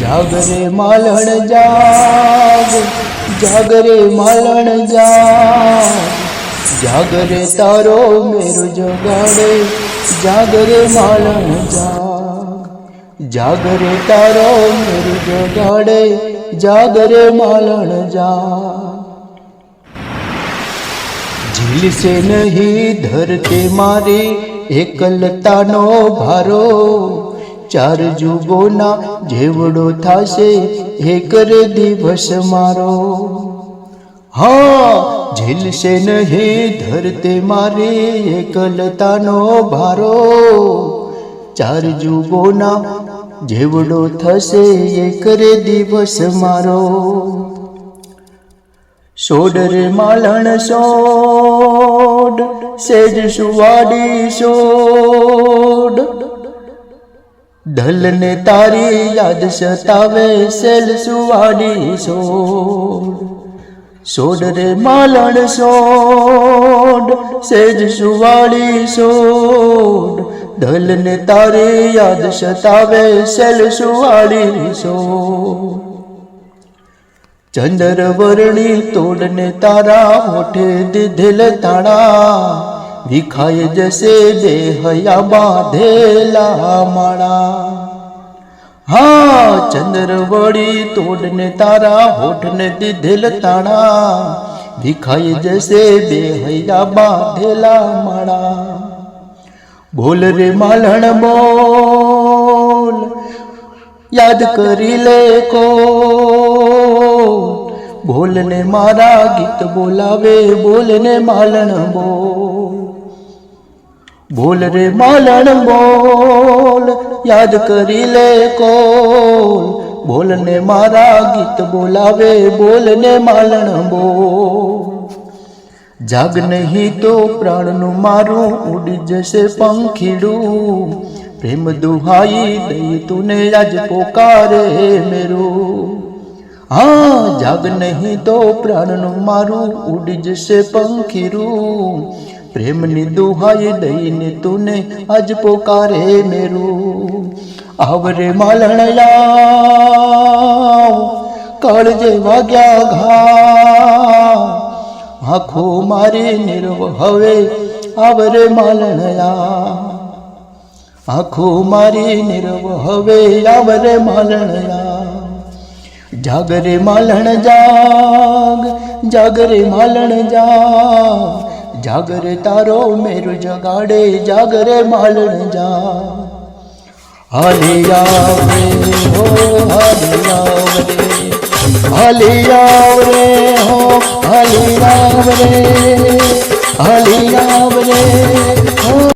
જાગરે માલણ જાગ જાગરે માલણ જાગ જાગરે તારો મેરો જગાડે જાગરે માલણ જાગ જાગરે તારો મેરો જગાડે જાગરે માલણ જાગ. ઝીલશે નહીં ધરતે મારી, એકલતાનો ભારો ચાર જુગોના જેવડો થશે એક રે દિવસ મારો. હા, ઝીલશે નહીં ધરતે મારી એકલતાનો ભારો. ચાર જુગોના જેવડો થશે એક રે દિવસ મારો. સોડર માલણ સોડ, સેજ સુવાડી સોડ. ઢલને તારી યાદ સતાવે સેલ સુવાડી સોડ સોડ રે માલણ સોડ સેજ સુવાડી સોડ ઢલને તારી યાદ સતાવે સેલ સુવાડી સોડ ચંદ્ર વર્ણી તોડને તારા હોઠે દીધેલ તાળા વિખાય જશે દેહયા બાંધેલા માળા હા ચંદ્ર વળી તોડને તારા હોઠને દીધેલ તાળા વિખાય જશે દેહયા બાંધેલા માળા બોલ રે માલણ બોલ યાદ કરી લે કો બોલને મારા ગીત બોલાવે બોલને માલણ બોલ બોલ રે માલણ બોલ યાદ કરી લે કોલ બોલને મારા ગીત બોલાવે બોલને માલણ બોલ જાગ નહીં તો પ્રાણનું મારું ઉડી જશે પંખીડું પ્રેમ દુહાઈ દઈ તુને આજ પોકારે મેરું હા જાગ નહીં તો પ્રાણનું મારું ઉડી જશે પંખીરું પ્રેમની દુહાઈ દઈને તુને આજ પોકારે મેરું આવરે માલણ લાવ કાળજે વાગ્યા ઘા આંખો મારી નિર્વ હવે આવરે માલણયા આંખો મારી નિર્વ હવે આવરે માલણયા જાગરે માલણ જાગ જાગરે માલણ જાગ જાગરે તારો મેરુ જગાડે જાગરે માલણ જાગ હાલી આવરે હો હાલી આવરે હાલી આવરે હો હાલી આવરે હાલી આવરે